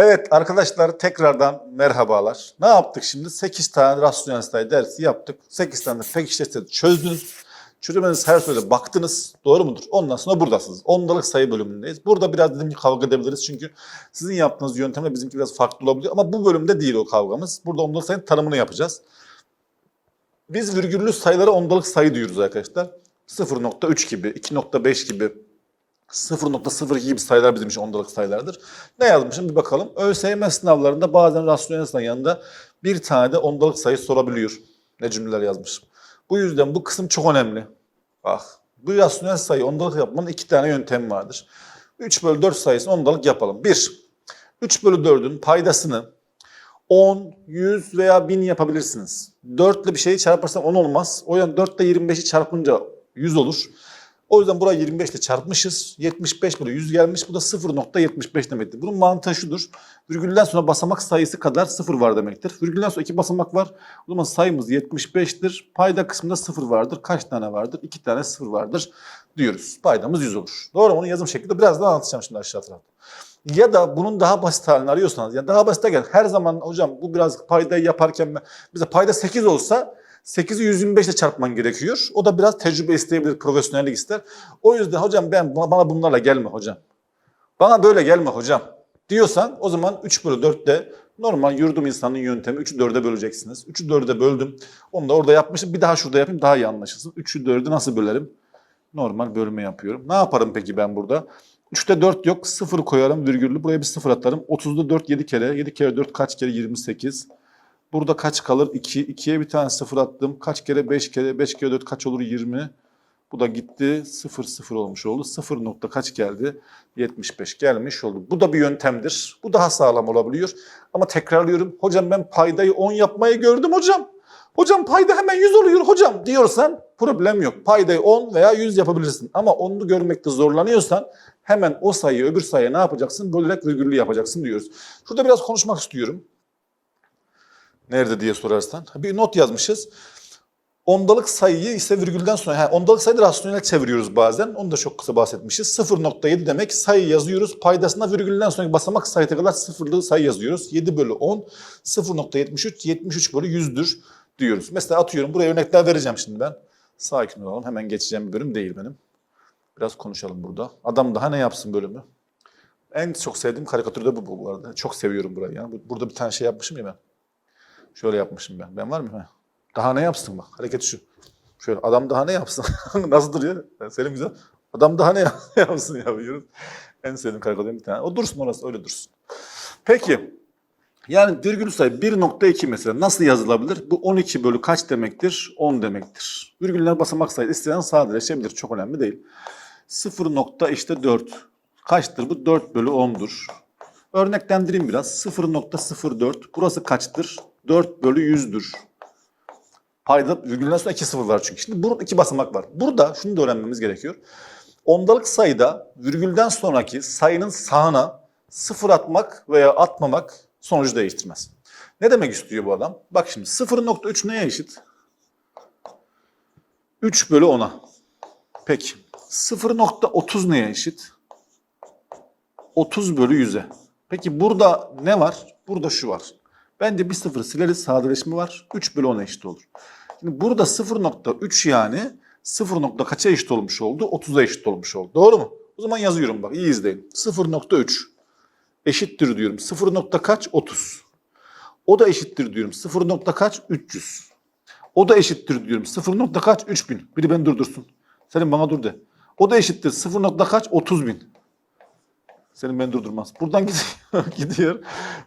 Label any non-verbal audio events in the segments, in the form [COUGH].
Evet arkadaşlar tekrardan merhabalar. Ne yaptık şimdi? 8 tane rasyonel sayı dersi yaptık. 8 tane pekiştirse çözdünüz. Çözümeniz her soruya baktınız. Doğru mudur? Ondan sonra buradasınız. Ondalık sayı bölümündeyiz. Burada biraz dedim ki kavga edebiliriz. Çünkü sizin yaptığınız yöntemle bizimki biraz farklı olabiliyor. Ama bu bölümde değil o kavgamız. Burada ondalık sayının tanımını yapacağız. Biz virgüllü sayılara ondalık sayı diyoruz arkadaşlar. 0.3 gibi, 2.5 gibi, 0.02 gibi sayılar bizim için ondalık sayılardır. Ne yazmışım bir bakalım. ÖSYM sınavlarında bazen rasyonel sayı yanında bir tane de ondalık sayı sorabiliyor. Ne cümleler yazmışım. Bu yüzden bu kısım çok önemli. Bak bu rasyonel sayı ondalık yapmanın iki tane yöntemi vardır. 3 bölü 4 sayısını ondalık yapalım. 1. 3 bölü 4'ün paydasını 10, 100 veya 1000 yapabilirsiniz. 4 ile bir şeyi çarparsam 10 olmaz. O yüzden 4 ile 25'i çarpınca 100 olur. O yüzden burayı 25 ile çarpmışız. 75 böyle 100 gelmiş. Bu da 0.75 demektir. Bunun mantığı şudur. Virgülden sonra basamak sayısı kadar 0 var demektir. Virgülden sonra 2 basamak var. O zaman sayımız 75'tir. Payda kısmında 0 vardır. Kaç tane vardır? 2 tane 0 vardır diyoruz. Paydamız 100 olur. Doğru mu? Onu yazım şeklinde biraz daha anlatacağım şimdi aşağı tarafta. Ya da bunun daha basit halini arıyorsanız, ya daha basit derken her zaman hocam bu biraz paydayı yaparken bize payda 8 olsa 8'i 125 ile çarpman gerekiyor. O da biraz tecrübe isteyebilir, profesyonellik ister. O yüzden hocam ben bana bunlarla gelme hocam. Bana böyle gelme hocam diyorsan o zaman 3 bölü 4'te normal yurdum insanın yöntemi 3'ü 4'e böleceksiniz. 3'ü 4'e böldüm. Onu da orada yapmışım. Bir daha şurada yapayım daha iyi anlaşılsın. 3'ü 4'ü nasıl bölerim? Normal bölme yapıyorum. Ne yaparım peki ben burada? 3'te 4 yok. 0 koyarım virgüllü. Buraya bir 0 atarım. 30'da 4 7 kere. 7 kere 4 kaç kere? 28. Burada kaç kalır? 2. 2'ye bir tane 0 attım. Kaç kere? 5 kere. 5 kere 4 kaç olur? 20. Bu da gitti. 0 0 olmuş oldu. 0 nokta kaç geldi? 75 gelmiş oldu. Bu da bir yöntemdir. Bu daha sağlam olabiliyor. Ama tekrarlıyorum. Hocam ben paydayı 10 yapmayı gördüm hocam. Hocam payda hemen 100 oluyor hocam diyorsan problem yok. Paydayı 10 veya 100 yapabilirsin. Ama onu görmekte zorlanıyorsan hemen o sayıyı öbür sayıya ne yapacaksın? Bölerek virgüllü yapacaksın diyoruz. Şurada biraz konuşmak istiyorum. Nerede diye sorarsan. Bir not yazmışız. Ondalık sayıyı ise virgülden sonra, ha, ondalık sayıyı da rasyonel çeviriyoruz bazen. Onu da çok kısa bahsetmişiz. 0.7 demek sayı yazıyoruz. Paydasına virgülden sonraki basamak sayıya kadar sıfırlı sayı yazıyoruz. 7 bölü 10, 0.73, 73 bölü 100'dür diyoruz. Mesela atıyorum buraya örnekler vereceğim şimdi ben. Sakin olalım. Hemen geçeceğim bir bölüm değil benim. Biraz konuşalım burada. Adam daha ne yapsın bölümü? En çok sevdiğim karikatür de bu bu arada. Çok seviyorum burayı. Yani bu- burada bir tane şey yapmışım ya ben. Şöyle yapmışım ben. Ben var mı? Ha. Daha ne yapsın bak. Hareket şu. Şöyle adam daha ne yapsın? [LAUGHS] Nasıl duruyor? Selim güzel. Adam daha ne yap- [LAUGHS] yapsın yapıyoruz. En sevdiğim karikatürden bir tane. O dursun orası öyle dursun. Peki. Yani virgül sayı 1.2 mesela nasıl yazılabilir? Bu 12 bölü kaç demektir? 10 demektir. Virgüller basamak sayısı isteyen sadeleşebilir. Çok önemli değil. 0 nokta işte 4. Kaçtır bu? 4 bölü 10'dur. Örneklendireyim biraz. 0.04. Burası kaçtır? 4 bölü 100'dür. Payda virgülden sonra iki sıfır var çünkü. Şimdi burada iki basamak var. Burada şunu da öğrenmemiz gerekiyor. Ondalık sayıda virgülden sonraki sayının sağına sıfır atmak veya atmamak sonucu değiştirmez. Ne demek istiyor bu adam? Bak şimdi 0.3 neye eşit? 3 bölü 10'a. Peki 0.30 neye eşit? 30 bölü 100'e. Peki burada ne var? Burada şu var. Bence bir sıfır sileriz sadeleşme var. 3 bölü 10'a eşit olur. Şimdi burada 0.3 yani 0 nokta kaça eşit olmuş oldu? 30'a eşit olmuş oldu. Doğru mu? O zaman yazıyorum bak iyi izleyin. 0.3 eşittir diyorum. 0 nokta kaç? 30. O da eşittir diyorum. 0 nokta kaç? 300. O da eşittir diyorum. 0 nokta kaç? 3000. Biri beni durdursun. Senin bana dur de. O da eşittir. 0 nokta kaç? 30 bin. Senin beni durdurmaz. Buradan gidiyor, [LAUGHS] gidiyor.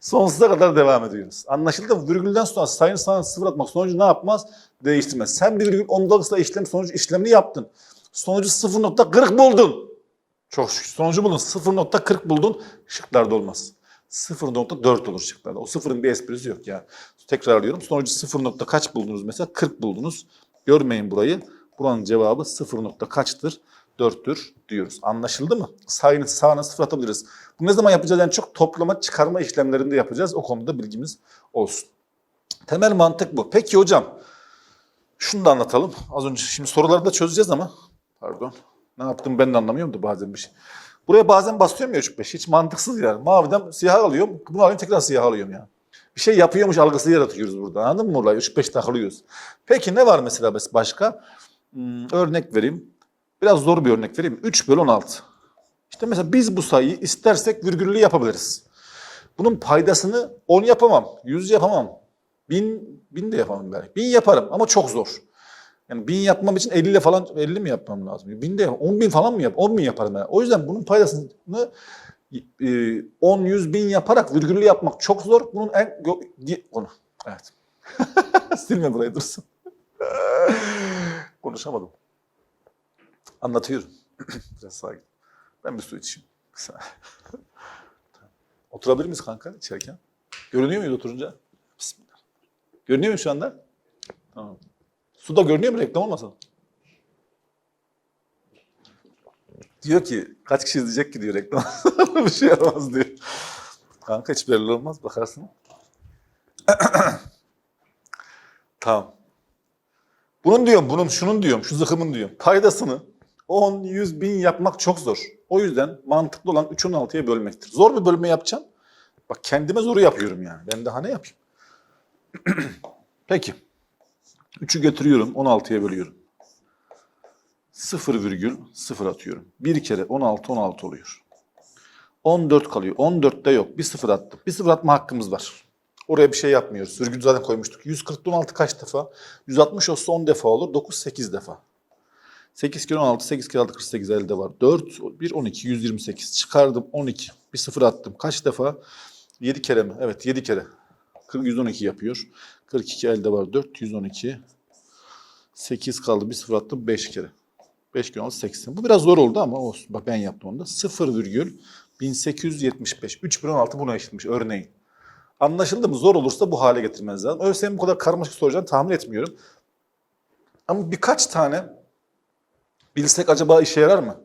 Sonsuza kadar devam ediyoruz. Anlaşıldı mı? Virgülden sonra sayın sana sıfır atmak sonucu ne yapmaz? Değiştirmez. Sen bir virgül ondalıkla işlem sonucu işlemini yaptın. Sonucu 0.40 buldun. Çok şükür. Sonucu buldun. 0.40 buldun. Şıklarda olmaz. 0.4 olur şıklarda. O sıfırın bir esprisi yok yani. Tekrarlıyorum. Sonucu 0. nokta kaç buldunuz mesela? 40 buldunuz. Görmeyin burayı. Buranın cevabı 0. nokta kaçtır? 4'tür diyoruz. Anlaşıldı mı? Sayını sağına sıfır atabiliriz. Bu ne zaman yapacağız? Yani çok toplama çıkarma işlemlerinde yapacağız. O konuda bilgimiz olsun. Temel mantık bu. Peki hocam şunu da anlatalım. Az önce şimdi soruları da çözeceğiz ama pardon. Ne yaptım ben de anlamıyorum da bazen bir şey. Buraya bazen basıyorum ya 3-5. Hiç mantıksız yani. Maviden siyah alıyorum. Bunu alayım tekrar siyah alıyorum yani. Bir şey yapıyormuş algısı yaratıyoruz burada. Anladın mı olayı? 3-5 takılıyoruz. Peki ne var mesela başka? Hmm, örnek vereyim. Biraz zor bir örnek vereyim. 3 bölü 16. İşte mesela biz bu sayıyı istersek virgüllü yapabiliriz. Bunun paydasını 10 yapamam, 100 yapamam, 1000, 1000 de yapamam belki. 1000 yaparım ama çok zor. Yani 1000 yapmam için 50 ile falan 50 mi yapmam lazım? 1000 de 10 bin falan mı yap? 10 bin yaparım yani. O yüzden bunun paydasını e, 10, 100 bin yaparak virgüllü yapmak çok zor. Bunun en onu. Evet. [LAUGHS] Silme burayı dursun. [LAUGHS] Konuşamadım. Anlatıyorum. [CLEARS THROAT] Biraz sakin. Ben bir su içeyim. [LAUGHS] Oturabilir miyiz kanka içerken? Görünüyor muyuz oturunca? Bismillah. Görünüyor mu şu anda? Tamam. Suda görünüyor mu reklam olmasın? Diyor ki kaç kişi izleyecek ki diyor reklam. [LAUGHS] bir şey yaramaz diyor. Kanka hiç belli olmaz bakarsın. [CLEARS THROAT] tamam. Bunun diyorum, bunun şunun diyorum, şu zıkımın diyorum. Paydasını 10, 100 bin yapmak çok zor. O yüzden mantıklı olan 3'ün 6'ya bölmektir. Zor bir bölme yapacağım. Bak kendime zoru yapıyorum yani. Ben daha ne yapayım? [CLEARS THROAT] Peki. 3'ü götürüyorum, 16'ya bölüyorum. 0 virgül 0 atıyorum. Bir kere 16, 16 oluyor. 14 kalıyor. 14'te yok. Bir sıfır attım. Bir sıfır atma hakkımız var. Oraya bir şey yapmıyoruz. Virgül zaten koymuştuk. 140, 16 kaç defa? 160 olsa 10 defa olur. 9, 8 defa. 8 kere 16, 8 kere 6, 48 elde var. 4, 1, 12, 128. Çıkardım 12. Bir sıfır attım. Kaç defa? 7 kere mi? Evet 7 kere. 40, 112 yapıyor. 42 elde var. 4, 112. 8 kaldı. Bir sıfır attım 5 kere. 5 kere 80. Bu biraz zor oldu ama olsun. Bak ben yaptım onu da. 0 virgül 1875. 3 bölü 16 buna eşitmiş örneğin. Anlaşıldı mı? Zor olursa bu hale getirmeniz lazım. Öyle senin bu kadar karmaşık soracağını tahmin etmiyorum. Ama birkaç tane bilsek acaba işe yarar mı?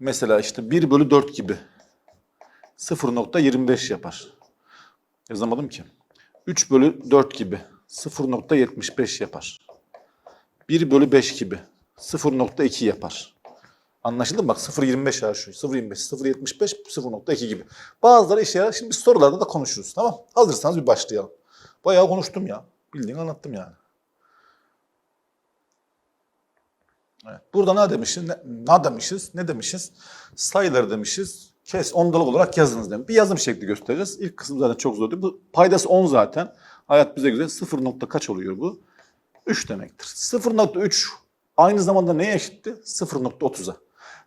Mesela işte 1 bölü 4 gibi. 0.25 yapar. Yazamadım ki. 3 bölü 4 gibi. 0.75 yapar. 1 bölü 5 gibi. 0.2 yapar. Anlaşıldı mı? Bak 0.25 ya şu. 0.25, 0.75, 0.2 gibi. Bazıları işe yarar. Şimdi biz sorularda da konuşuruz. Tamam Hazırsanız bir başlayalım. Bayağı konuştum ya. Bildiğin anlattım yani. Evet. Burada ne demişiz? Ne, ne demişiz? Ne demişiz? Sayıları demişiz. Kes ondalık olarak yazınız demiş. Bir yazım şekli göstereceğiz. İlk kısım zaten çok zor değil. Bu paydası 10 zaten. Hayat bize güzel. 0 nokta kaç oluyor bu? 3 demektir. 0.3 aynı zamanda neye eşitti? 0.30'a.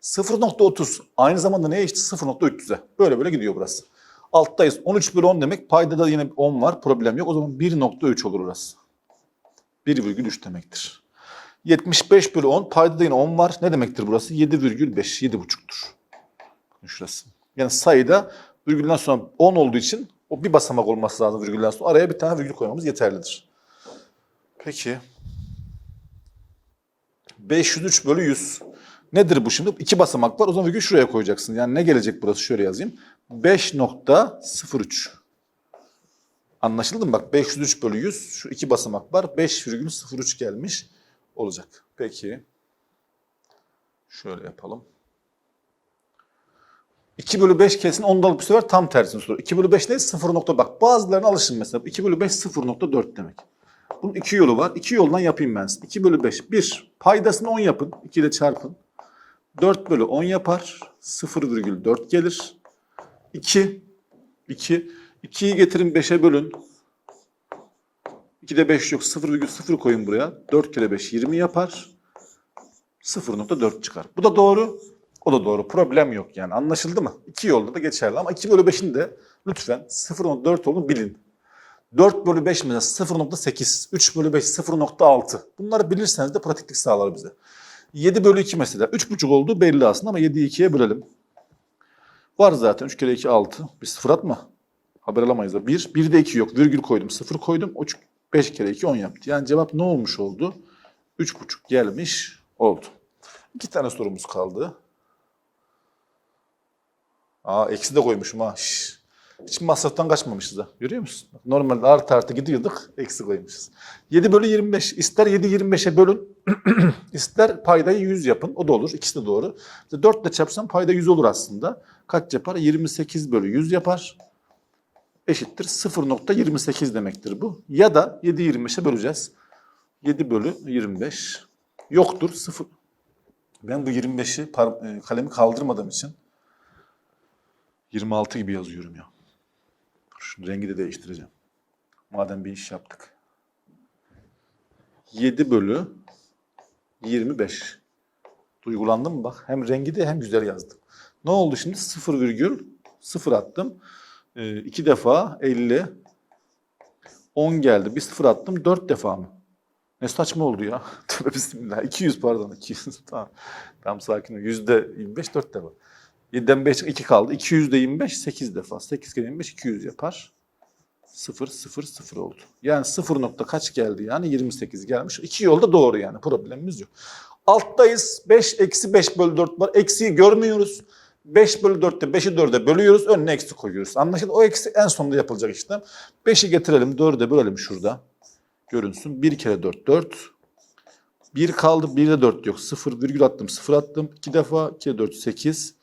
0.30 aynı zamanda neye eşit? 0.300'e. Böyle böyle gidiyor burası. Alttayız. 13 bölü 10 demek. Payda da yine 10 var. Problem yok. O zaman 1.3 olur orası. 1,3 demektir. 75 bölü 10. Payda da yine 10 var. Ne demektir burası? 7,5. 7,5'tur. Şurası. Yani sayıda virgülden sonra 10 olduğu için o bir basamak olması lazım virgülden sonra. Araya bir tane virgül koymamız yeterlidir. Peki. 503 bölü 100. Nedir bu şimdi? İki basamak var. O zaman virgül şuraya koyacaksın. Yani ne gelecek burası? Şöyle yazayım. 5.03. Anlaşıldı mı? Bak 503 bölü 100. Şu iki basamak var. 5,03 gelmiş olacak. Peki. Şöyle yapalım. 2 bölü 5 kesin ondalık bu sefer tam tersini soruyor. 2 bölü 5 ne? 0 nokta bak bazılarına alışın mesela. 2 bölü 5 0.4 demek. Bunun iki yolu var. İki yoldan yapayım ben size. 2 bölü 5. 1. Paydasını 10 yapın. 2 ile çarpın. 4 bölü 10 yapar. 0,4 gelir. 2. 2. 2'yi getirin 5'e bölün. 2'de 5 yok. 0,0 koyun buraya. 4 kere 5 20 yapar. 0.4 çıkar. Bu da doğru. O da doğru. Problem yok yani. Anlaşıldı mı? İki yolda da geçerli ama 2 bölü 5'in de lütfen 0.4 olduğunu bilin. 4 bölü 5 mesela 0.8, 3 bölü 5 0.6. Bunları bilirseniz de pratiklik sağlar bize. 7 bölü 2 mesela. 3.5 olduğu belli aslında ama 7'yi 2'ye bölelim. Var zaten 3 kere 2 6. Bir sıfır atma. Haber alamayız da. 1. 1'de 2 yok. Virgül koydum. 0 koydum. O 5 kere 2 10 yaptı. Yani cevap ne olmuş oldu? 3.5 gelmiş oldu. İki tane sorumuz kaldı. Aa eksi de koymuşum ha. Şş. Hiç masraftan kaçmamışız da. Görüyor musun? Normalde artı artı gidiyorduk. Eksi koymuşuz. 7 bölü 25. İster 7 25'e bölün. [CLEARS THROAT] ister paydayı 100 yapın. O da olur. İkisi de doğru. İşte 4 ile çarpsam payda 100 olur aslında. Kaç yapar? 28 bölü 100 yapar. Eşittir 0.28 demektir bu. Ya da 7 25'e böleceğiz. 7 bölü 25 yoktur. 0. Ben bu 25'i par- e, kalemi kaldırmadığım için 26 gibi yazıyorum ya. Şu rengi de değiştireceğim. Madem bir iş yaptık. 7 bölü 25. Duygulandım mı bak? Hem rengi de hem güzel yazdım. Ne oldu şimdi? 0 virgül 0 attım. 2 defa 50. 10 geldi. Bir 0 attım. 4 defa mı? Ne saçma oldu ya. [LAUGHS] Tövbe bismillah. 200 pardon. 200. [LAUGHS] tamam. Tamam sakin ol. Yüzde 25 4 defa. 7'den 5 2 kaldı. 200 de 25 8 defa. 8 kere 25 200 yapar. 0 0 0 oldu. Yani 0 nokta kaç geldi yani 28 gelmiş. İki yolda doğru yani problemimiz yok. Alttayız 5 eksi 5 bölü 4 var. Eksiği görmüyoruz. 5 bölü 4'te 5'i 4'e bölüyoruz. Önüne eksi koyuyoruz. Anlaşıldı? O eksi en sonunda yapılacak işlem. 5'i getirelim 4'e bölelim şurada. Görünsün. 1 kere 4 4. 1 kaldı. 1 de 4 yok. 0 virgül attım. 0 attım. 2 defa. 2 kere 4 8.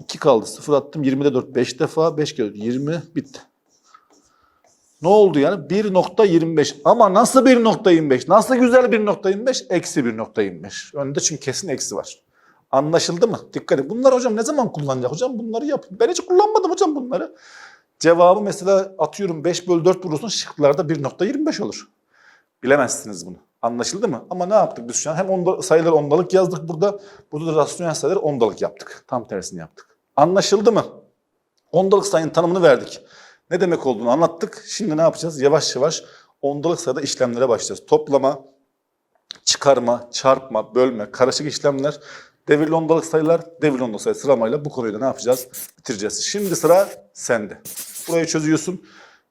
2 kaldı. 0 attım. 20'de 4 5 defa. 5 kere 4 20. Bitti. Ne oldu yani? 1.25. Ama nasıl 1.25? Nasıl güzel 1.25? Eksi 1.25. Önde çünkü kesin eksi var. Anlaşıldı mı? Dikkat et. Bunları hocam ne zaman kullanacak? Hocam bunları yap. Ben hiç kullanmadım hocam bunları. Cevabı mesela atıyorum 5 bölü 4 bulursun şıklarda 1.25 olur. Bilemezsiniz bunu. Anlaşıldı mı? Ama ne yaptık biz şu an? Hem onda, sayıları ondalık yazdık burada. Burada da rasyonel sayıları ondalık yaptık. Tam tersini yaptık. Anlaşıldı mı? Ondalık sayının tanımını verdik. Ne demek olduğunu anlattık. Şimdi ne yapacağız? Yavaş yavaş ondalık sayıda işlemlere başlayacağız. Toplama, çıkarma, çarpma, bölme, karışık işlemler, devirli ondalık sayılar, devirli ondalık sayı sıramayla bu konuyu da ne yapacağız? Bitireceğiz. Şimdi sıra sende. Burayı çözüyorsun.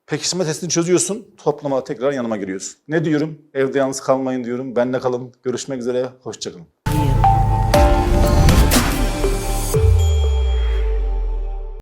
Pekiştirme testini çözüyorsun. Toplama tekrar yanıma giriyorsun. Ne diyorum? Evde yalnız kalmayın diyorum. Benle kalın. Görüşmek üzere. Hoşçakalın.